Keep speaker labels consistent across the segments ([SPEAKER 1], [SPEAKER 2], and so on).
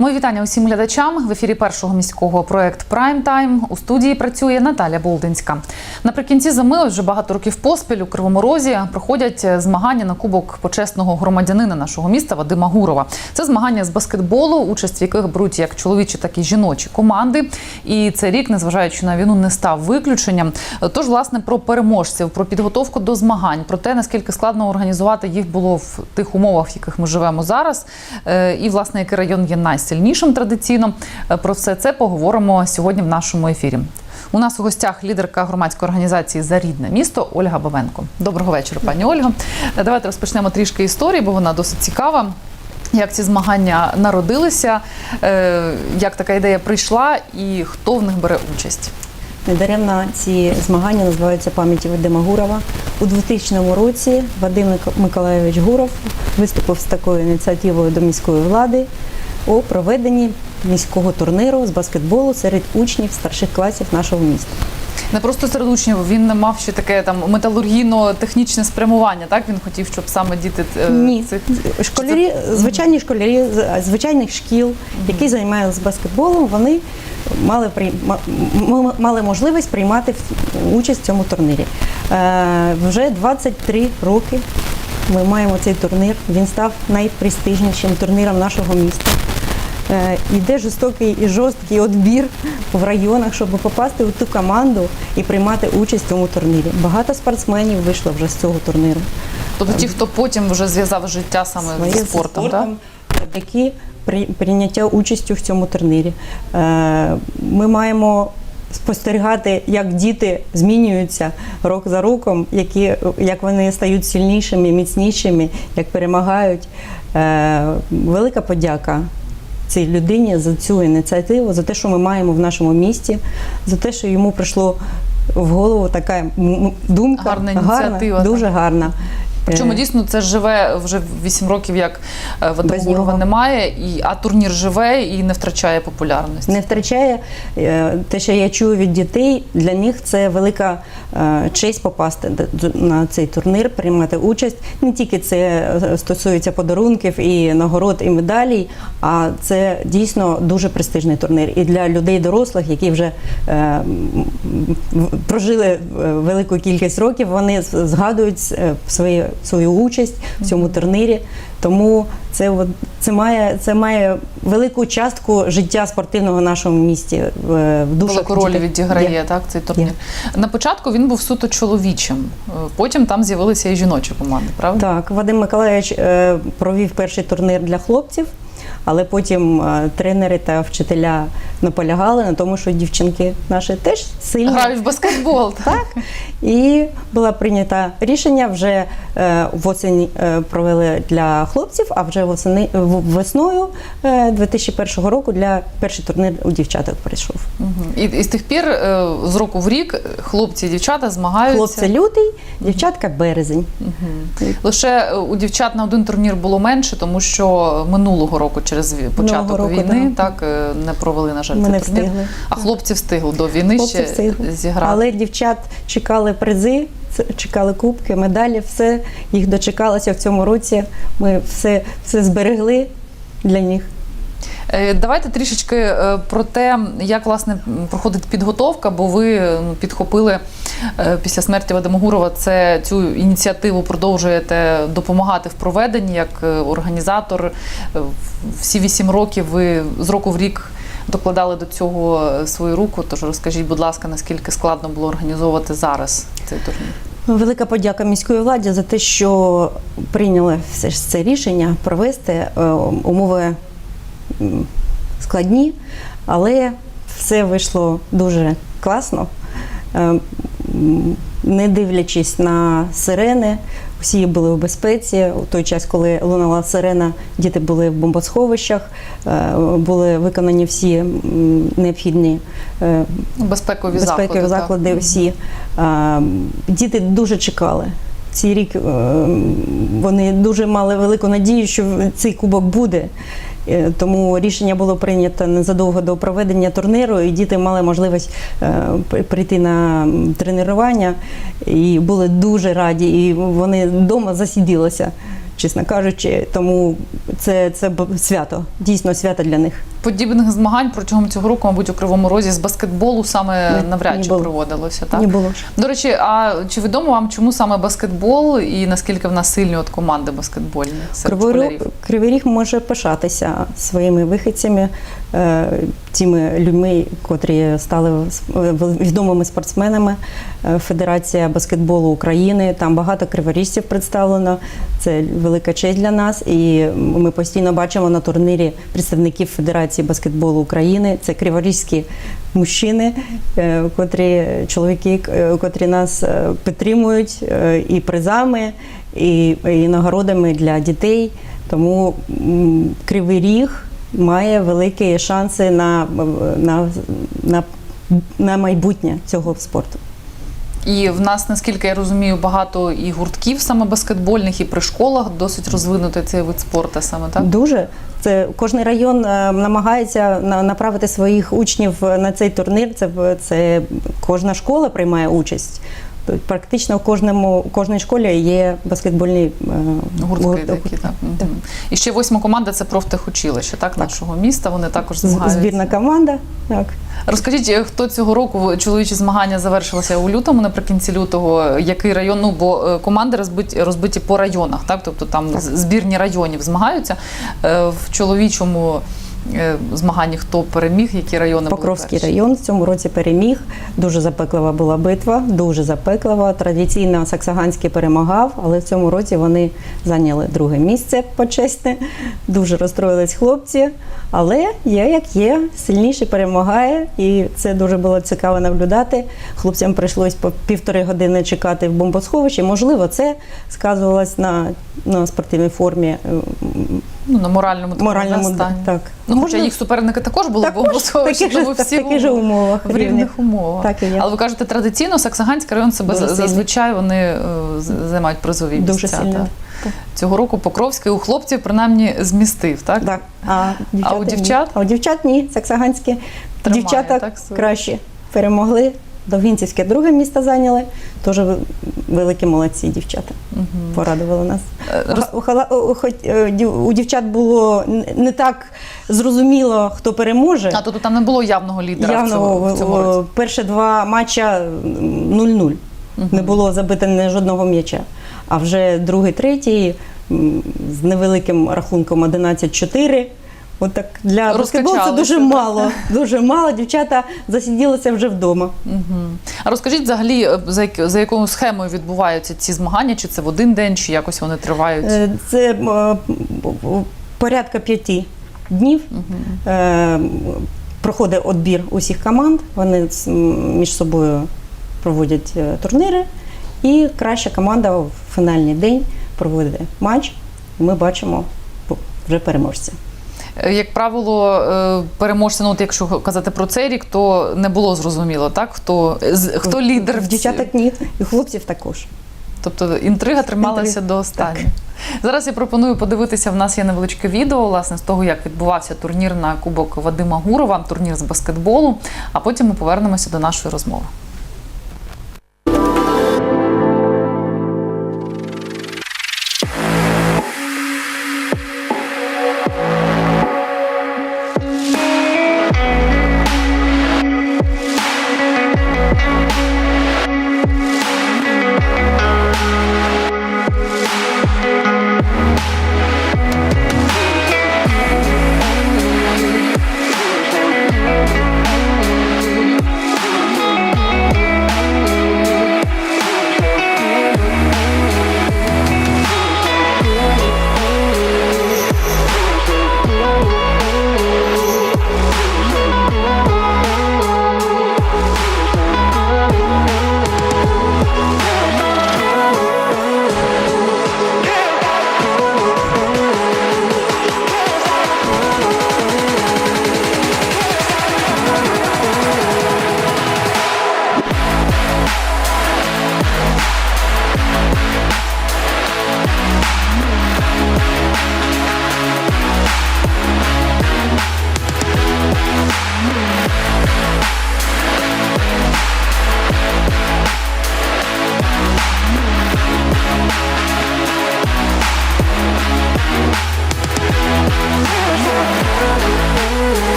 [SPEAKER 1] Мої вітання усім глядачам в ефірі першого міського проект Прайм Тайм. У студії працює Наталя Болдинська. Наприкінці зими, вже багато років поспіль у Кривому Розі проходять змагання на кубок почесного громадянина нашого міста Вадима Гурова. Це змагання з баскетболу, участь в яких беруть як чоловічі, так і жіночі команди. І цей рік, незважаючи на війну, не став виключенням. Тож, власне, про переможців, про підготовку до змагань, про те, наскільки складно організувати їх було в тих умовах, в яких ми живемо зараз, е, і власне який район є найсильнішим традиційно. Е, Про все це поговоримо сьогодні в нашому ефірі. У нас у гостях лідерка громадської організації за рідне місто Ольга Бавенко. Доброго вечора, пані Ольга. Е, Давайте розпочнемо трішки історії, бо вона досить цікава. Як ці змагання народилися, е, як така ідея прийшла, і хто в них бере участь?
[SPEAKER 2] Недаремно ці змагання називаються пам'яті Вадима Гурова. У 2000 році Вадим Мик- Миколайович Гуров виступив з такою ініціативою до міської влади у проведенні міського турніру з баскетболу серед учнів старших класів нашого міста.
[SPEAKER 1] Не просто серед учнів, він не мав ще таке там металургійно-технічне спрямування. Так він хотів, щоб саме діти е,
[SPEAKER 2] Ні,
[SPEAKER 1] цих
[SPEAKER 2] школярі, звичайні школярі звичайних шкіл, які займаються баскетболом, вони мали при- ма- мали можливість приймати участь в цьому турнірі. Е, Вже 23 роки ми маємо цей турнір. Він став найпрестижнішим турніром нашого міста. Е, Йде жорстокий і жорсткий відбір в районах, щоб попасти у ту команду і приймати участь в цьому турнірі. Багато спортсменів вийшло вже з цього турніру.
[SPEAKER 1] тобто ті, хто потім вже зв'язав життя саме
[SPEAKER 2] Своє
[SPEAKER 1] зі спортом, так?
[SPEAKER 2] завдяки прийняття участі в цьому турнірі. Е, Ми маємо спостерігати, як діти змінюються рок за роком, які, як вони стають сильнішими, міцнішими, як перемагають. Е, Велика подяка. Цій людині за цю ініціативу, за те, що ми маємо в нашому місті, за те, що йому прийшло в голову така думка
[SPEAKER 1] Гарна ініціатива,
[SPEAKER 2] дуже гарна.
[SPEAKER 1] Причому
[SPEAKER 2] Е,
[SPEAKER 1] дійсно це живе вже 8 років, як е,
[SPEAKER 2] нього.
[SPEAKER 1] немає, і а турнір живе і не втрачає популярності.
[SPEAKER 2] не втрачає е, те, що я чую від дітей. Для них це велика честь попасти на цей турнір, приймати участь. Не тільки це стосується подарунків і нагород і медалей, а це дійсно дуже престижний турнір. І для людей дорослих, які вже прожили велику кількість років, вони згадують свої, свою участь в цьому турнірі. Тому це, це, має, це має велику частку життя спортивного в нашому місті. В, в душах
[SPEAKER 1] Велику роль відіграє
[SPEAKER 2] Є.
[SPEAKER 1] так цей турнір. На початку він був суто чоловічим, е, потім там з'явилися і жіночі команди, правда?
[SPEAKER 2] Так, Вадим Миколаївич е, провів перший турнір для хлопців, але потім е, тренери та вчителя наполягали на тому, що дівчинки наші теж сильні.
[SPEAKER 1] Грають в баскетбол. Так?
[SPEAKER 2] І було прийнято рішення вже е, восені е, провели для хлопців, а вже восени, весною е, 2001 року для перший турнір у дівчаток прийшов.
[SPEAKER 1] І, і з тих пір з року в рік хлопці і дівчата змагаються.
[SPEAKER 2] Хлопці лютий, дівчатка березень.
[SPEAKER 1] Лише у дівчат на один турнір було менше, тому що минулого року через початок
[SPEAKER 2] року,
[SPEAKER 1] війни
[SPEAKER 2] да.
[SPEAKER 1] так е, не провели, на жаль,
[SPEAKER 2] Ми
[SPEAKER 1] цей
[SPEAKER 2] не
[SPEAKER 1] турнір.
[SPEAKER 2] встигли.
[SPEAKER 1] А хлопці встигли до війни
[SPEAKER 2] Хлопці
[SPEAKER 1] ще
[SPEAKER 2] встигли.
[SPEAKER 1] зіграти.
[SPEAKER 2] Але дівчат чекали призи, чекали кубки, медалі, все їх дочекалося в цьому році. Ми все, все зберегли для них.
[SPEAKER 1] Е, Давайте трішечки е, про те, як власне проходить підготовка, бо ви підхопили е, після смерті Вадима Гурова це цю ініціативу продовжуєте допомагати в проведенні як організатор. Всі вісім років ви з року в рік докладали до цього свою руку. Тож розкажіть, будь ласка, наскільки складно було організовувати зараз цей турнір?
[SPEAKER 2] Велика подяка міської владі за те, що прийняли все ж це рішення провести умови складні, але все вийшло дуже класно. Е, Не дивлячись на сирени, всі були в безпеці. У той час, коли лунала сирена, діти були в бомбосховищах, е, були виконані всі необхідні е,
[SPEAKER 1] Безпекові,
[SPEAKER 2] безпекові
[SPEAKER 1] так.
[SPEAKER 2] заклади всі. Діти дуже чекали. Цей рік вони дуже мали велику надію, що цей кубок буде. Е, Тому рішення було прийнято незадовго до проведення турніру, і діти мали можливість е, прийти на тренування і були дуже раді, і вони вдома засиділися. чесно кажучи. Тому це, це свято, дійсно свято для них.
[SPEAKER 1] Подібних змагань протягом цього року, мабуть, у Кривому Розі з баскетболу саме
[SPEAKER 2] Не-
[SPEAKER 1] навряд
[SPEAKER 2] не
[SPEAKER 1] чи
[SPEAKER 2] було.
[SPEAKER 1] проводилося. Так?
[SPEAKER 2] Не було.
[SPEAKER 1] До речі, а чи відомо вам, чому саме баскетбол і наскільки в нас сильні от команди баскетбольні
[SPEAKER 2] Кривий Ріг. Кривий Ріг може пишатися своїми вихідцями, е, тими людьми, котрі стали відомими спортсменами. Е, Федерація баскетболу України. Там багато криворіжців представлено. Це велика честь для нас. І ми постійно бачимо на турнірі представників Федерації баскетболу України. Це криворізькі мужчини, е, котрі чоловіки, е, котрі нас е, підтримують і призами, і, і нагородами для дітей. Тому Кривий Ріг має великі шанси на, на, на, на майбутнє цього спорту.
[SPEAKER 1] І в нас, наскільки я розумію, багато і гуртків саме баскетбольних, і при школах досить розвинутий цей вид спорту саме так.
[SPEAKER 2] Дуже це кожний район е, намагається на- направити своїх учнів на цей турнір. Це це кожна школа приймає участь. Практично в кожному у кожній школі є баскетбольні е,
[SPEAKER 1] Гуртки
[SPEAKER 2] гурт-
[SPEAKER 1] такі, так. Мгм. І ще восьма команда це профтехучилище, так, нашого міста. Вони також змагаються.
[SPEAKER 2] збірна команда. Так.
[SPEAKER 1] Розкажіть, е, хто цього року чоловічі змагання завершилися у лютому, наприкінці лютого, який район? Ну бо е, команди розбиті, розбиті по районах, так тобто там
[SPEAKER 2] Так.
[SPEAKER 1] збірні районів змагаються. В чоловічому змаганні хто переміг, які райони
[SPEAKER 2] Покровський
[SPEAKER 1] були
[SPEAKER 2] район в цьому році переміг. Дуже запеклива була битва, дуже запеклива. Традиційно Саксаганський перемагав, але в цьому році вони зайняли друге місце почесне. Дуже розстроїлись хлопці. Але є як є, сильніший перемагає, і це дуже було цікаво наблюдати. Хлопцям прийшлось по півтори години чекати в бомбосховищі. Можливо, це сказувалось на, на спортивній формі.
[SPEAKER 1] Ну, на моральному такому
[SPEAKER 2] Моральному
[SPEAKER 1] стані.
[SPEAKER 2] так.
[SPEAKER 1] Ну, хоча
[SPEAKER 2] Можливо,
[SPEAKER 1] їх суперники також були
[SPEAKER 2] Також
[SPEAKER 1] бомбосховищі,
[SPEAKER 2] такі ж-
[SPEAKER 1] тому всі
[SPEAKER 2] в таких же умовах
[SPEAKER 1] в
[SPEAKER 2] рівних.
[SPEAKER 1] рівних умовах.
[SPEAKER 2] Так і є.
[SPEAKER 1] Але ви кажете, традиційно Саксаганський район себе
[SPEAKER 2] Дуже
[SPEAKER 1] за-
[SPEAKER 2] сильний.
[SPEAKER 1] зазвичай вони е, з- займають призові місця.
[SPEAKER 2] Дуже сильно.
[SPEAKER 1] так.
[SPEAKER 2] Так.
[SPEAKER 1] Цього року Покровський у хлопців принаймні змістив, так?
[SPEAKER 2] Так. А,
[SPEAKER 1] А у дівчат?
[SPEAKER 2] Ні. А у дівчат ні, саксаганські.
[SPEAKER 1] Тримає,
[SPEAKER 2] Дівчата
[SPEAKER 1] так,
[SPEAKER 2] краще перемогли. Довгінцівське друге місце зайняли. Теж великі молодці дівчата.
[SPEAKER 1] Мгм.
[SPEAKER 2] Порадували нас.
[SPEAKER 1] Е, роз-
[SPEAKER 2] У, е, у дівчат було не так зрозуміло, хто переможе.
[SPEAKER 1] А тобто там не було явного лідера в цьому, в цьому році.
[SPEAKER 2] перші два матча м, 0-0. Не було забито ні жодного м'яча. А вже другий, третій з невеликим рахунком 11-4. От так для баскетболу це дуже
[SPEAKER 1] так?
[SPEAKER 2] мало. Дуже мало. Дівчата засиділися вже вдома.
[SPEAKER 1] Мгм. А розкажіть взагалі, е, за, за якою схемою відбуваються ці змагання? Чи це в один день, чи якось вони тривають?
[SPEAKER 2] Е, Це е, порядка п'яти днів. Е, Проходить відбір усіх команд. Вони між собою проводять турніри. І краща команда в фінальний день проводить матч. І ми бачимо вже переможця.
[SPEAKER 1] Е, Як правило, е, переможці, ну от якщо казати про цей рік, то не було зрозуміло, так? Хто, хто лідер в
[SPEAKER 2] дівчаток ні, і хлопців також.
[SPEAKER 1] Тобто інтрига трималася
[SPEAKER 2] Інтрига,
[SPEAKER 1] до останнього. Зараз я пропоную подивитися. В нас є невеличке відео власне з того, як відбувався турнір на Кубок Вадима Гурова, турнір з баскетболу. А потім ми повернемося до нашої розмови.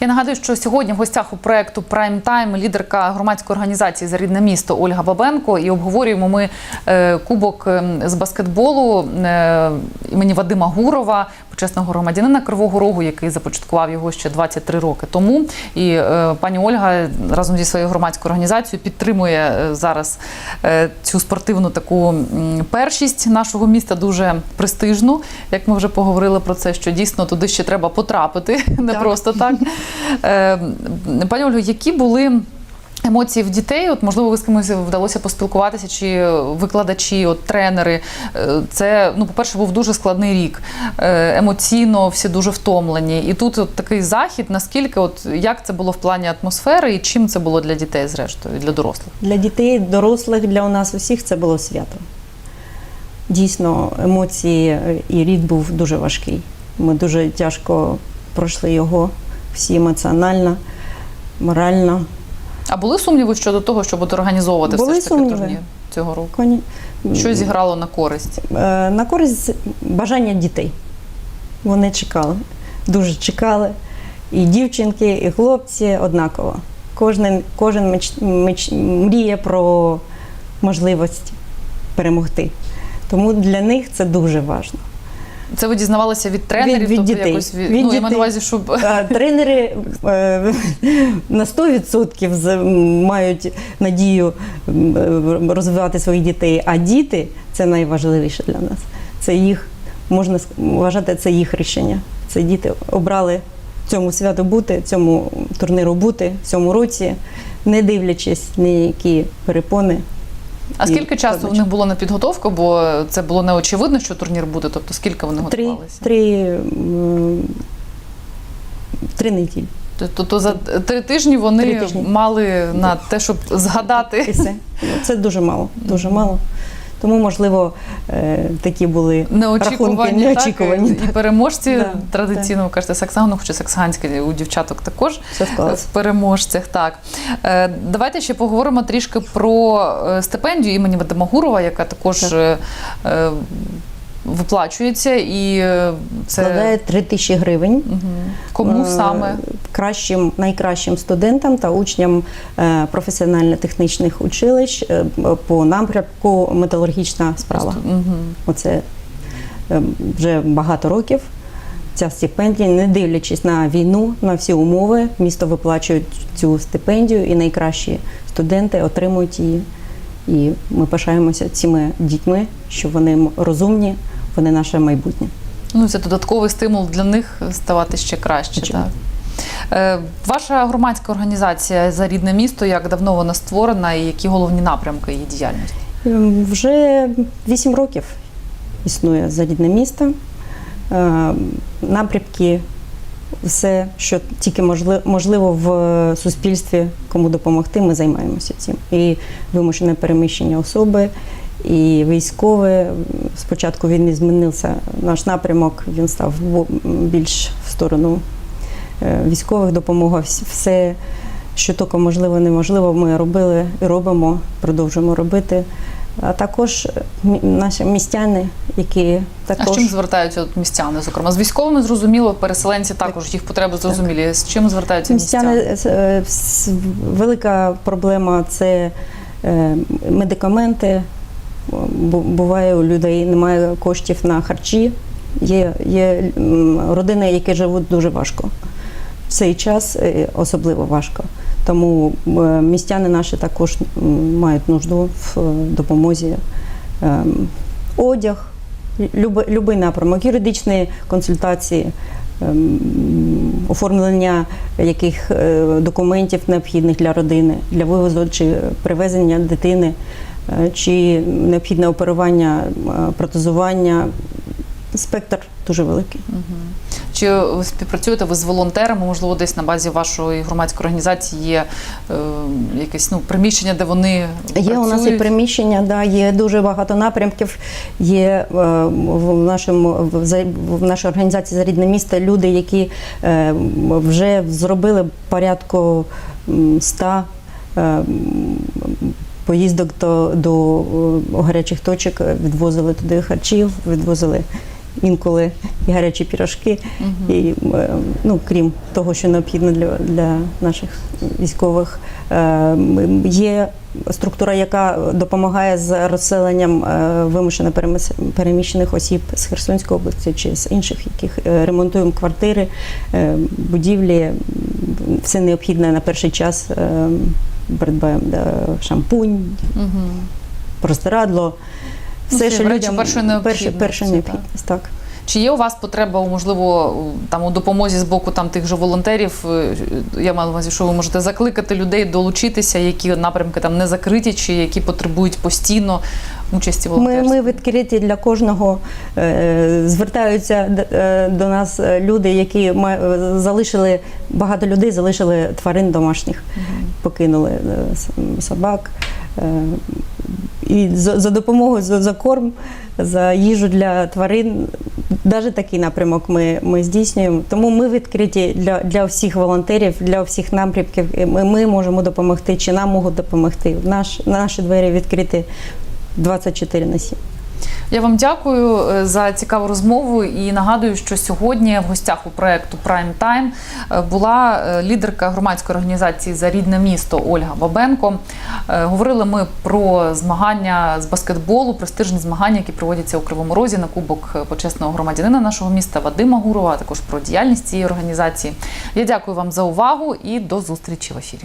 [SPEAKER 1] Я нагадую, що сьогодні в гостях у проекту Prime Time лідерка громадської організації за рідне місто Ольга Бабенко. І обговорюємо ми е, кубок ем, з баскетболу е, імені Вадима Гурова, почесного громадянина Кривого Рогу, який започаткував його ще 23 роки тому. І е, пані Ольга разом зі своєю громадською організацією підтримує е, зараз е, цю спортивну таку першість нашого міста дуже престижну. Як ми вже поговорили про це, що дійсно туди ще треба потрапити, не
[SPEAKER 2] Так.
[SPEAKER 1] просто так. Е, Пані Ольго, які були. Емоції в дітей, от можливо, ви з кимось вдалося поспілкуватися, чи викладачі, от тренери. Е, Це ну, по-перше, був дуже складний рік. Е, Емоційно всі дуже втомлені. І тут от такий захід. Наскільки, от як це було в плані атмосфери, і чим це було для дітей, зрештою, для дорослих?
[SPEAKER 2] Для дітей, дорослих, для нас усіх це було свято. Дійсно, емоції е, і рік був дуже важкий. Ми дуже тяжко пройшли його всі емоціонально, морально.
[SPEAKER 1] А були сумніви щодо того, щоб от організовувати
[SPEAKER 2] Були
[SPEAKER 1] все ж таки
[SPEAKER 2] сумніви.
[SPEAKER 1] турнір цього року?
[SPEAKER 2] Коні-
[SPEAKER 1] Що зіграло на користь?
[SPEAKER 2] Е, На користь бажання дітей. Вони чекали, дуже чекали. І дівчинки, і хлопці однаково. Кожен, кожен меч, меч, мріє про можливість перемогти. Тому для них це дуже важливо.
[SPEAKER 1] Це ви дізнавалися від тренерів?
[SPEAKER 2] Від- від
[SPEAKER 1] тобто
[SPEAKER 2] дітей.
[SPEAKER 1] якось від,
[SPEAKER 2] Від
[SPEAKER 1] ну, я маю на увазі, щоб
[SPEAKER 2] Тренери е, на 100% з- мають надію розвивати своїх дітей, а діти це найважливіше для нас. Це їх, можна вважати, це їх рішення. Це діти обрали цьому святу бути, цьому турніру бути, цьому році, не дивлячись ні які перепони.
[SPEAKER 1] А
[SPEAKER 2] І
[SPEAKER 1] скільки часу
[SPEAKER 2] в
[SPEAKER 1] них було на підготовку? Бо це було неочевидно, що турнір буде. Тобто скільки вони
[SPEAKER 2] Три,
[SPEAKER 1] готувалися?
[SPEAKER 2] три, три неділі.
[SPEAKER 1] Тобто то за три тижні вони
[SPEAKER 2] Три тижні.
[SPEAKER 1] мали на те, щоб згадати.
[SPEAKER 2] Ну, Це дуже мало. Дуже мало. Тому, можливо, е, такі були
[SPEAKER 1] неочікувані,
[SPEAKER 2] рахунки неочікувані.
[SPEAKER 1] Так, і переможці
[SPEAKER 2] Да,
[SPEAKER 1] традиційно ви кажете Саксагану, хоча Саксаганське у дівчаток також
[SPEAKER 2] Все
[SPEAKER 1] в переможцях. Так Е, давайте ще поговоримо трішки про е, стипендію імені Вадима Гурова, яка також
[SPEAKER 2] Так.
[SPEAKER 1] Виплачується, і е, це
[SPEAKER 2] Складає 3 тисячі гривень.
[SPEAKER 1] Мгм. кому
[SPEAKER 2] Е,
[SPEAKER 1] саме
[SPEAKER 2] Кращим, найкращим студентам та учням е, професіонально-технічних училищ по напрямку металургічна справа.
[SPEAKER 1] Мгм.
[SPEAKER 2] Оце вже багато років. Ця стипендія, не дивлячись на війну, на всі умови, місто виплачує цю стипендію, і найкращі студенти отримують її. І ми пишаємося цими дітьми, що вони розумні, вони наше майбутнє.
[SPEAKER 1] Ну, це додатковий стимул для них ставати ще краще. Так. Е, Ваша громадська організація за рідне місто, як давно вона створена і які головні напрямки її діяльності?
[SPEAKER 2] Ем, Вже вісім років існує за рідне місто. Е, Напрямки, все, що тільки можливо в суспільстві, кому допомогти, ми займаємося цим. І вимушене переміщення особи, і військове. Спочатку війни змінився наш напрямок, він став більш в сторону е, військових допомога. Все, що тільки можливо, неможливо, ми робили і робимо, продовжуємо робити. А також наші містяни, які
[SPEAKER 1] А
[SPEAKER 2] також
[SPEAKER 1] з чим звертаються от містяни? Зокрема, з військовими зрозуміло, переселенці також їх потреби зрозумілі. З чим звертаються містяни?
[SPEAKER 2] містяни е, велика проблема це е, медикаменти. Бу- Буває у людей немає коштів на харчі. Є, є родини, які живуть дуже важко. В цей час е, особливо важко. Тому е, містяни наші також мають нужду в е, допомозі. Ем, Одяг, любий, напрямок, юридичні консультації, ем, оформлення яких документів необхідних для родини, для вивозу чи привезення дитини, чи необхідне оперування, е, протезування. Спектр дуже великий.
[SPEAKER 1] Чи ви співпрацюєте ви з волонтерами? Можливо, десь на базі вашої громадської організації є е, якесь ну, приміщення, де вони
[SPEAKER 2] Є у нас і приміщення, да, є дуже багато напрямків. Є е, в нашому в, в нашій організації за рідне місто люди, які е, вже зробили порядку м, 100 е, поїздок до, до е, гарячих точок, відвозили туди харчів, відвозили інколи і гарячі пірожки, і е, ну, крім того, що необхідно для, для наших військових. Е, Є структура, яка допомагає з розселенням е, вимушено переміщених осіб з Херсонської області чи з інших, яких е, ремонтуємо квартири, е, будівлі, все необхідне на перший час. Придбаємо да, шампунь,
[SPEAKER 1] Угу.
[SPEAKER 2] простирадло.
[SPEAKER 1] Ну,
[SPEAKER 2] Все,
[SPEAKER 1] це
[SPEAKER 2] що людям
[SPEAKER 1] першої
[SPEAKER 2] перша,
[SPEAKER 1] необхідності,
[SPEAKER 2] перша
[SPEAKER 1] так.
[SPEAKER 2] необхідність, так.
[SPEAKER 1] Чи є у вас потреба, можливо, там у допомозі з боку там тих же волонтерів? Е, Я маю на увазі, що ви можете закликати людей долучитися, які напрямки там не закриті, чи які потребують постійно участі
[SPEAKER 2] Ми,
[SPEAKER 1] волонтерів?
[SPEAKER 2] ми відкриті для кожного. Е, звертаються е, до нас люди, які залишили багато людей, залишили тварин домашніх, покинули собак. І за, за допомогою за, за корм, за їжу для тварин. Навіть такий напрямок ми, ми здійснюємо. Тому ми відкриті для, для всіх волонтерів, для всіх напрямків. Ми, ми можемо допомогти, чи нам можуть допомогти. Наш, наші двері відкриті 24 на 7.
[SPEAKER 1] Я вам дякую е, за цікаву розмову і нагадую, що сьогодні в гостях у проекту Prime Time е, була е, лідерка громадської організації за рідне місто Ольга Бабенко. Говорили ми про змагання з баскетболу, престижні змагання, які проводяться у Кривому Розі на кубок почесного громадянина нашого міста Вадима Гурова, а також про діяльність цієї організації. Я дякую вам за увагу і до зустрічі в ефірі.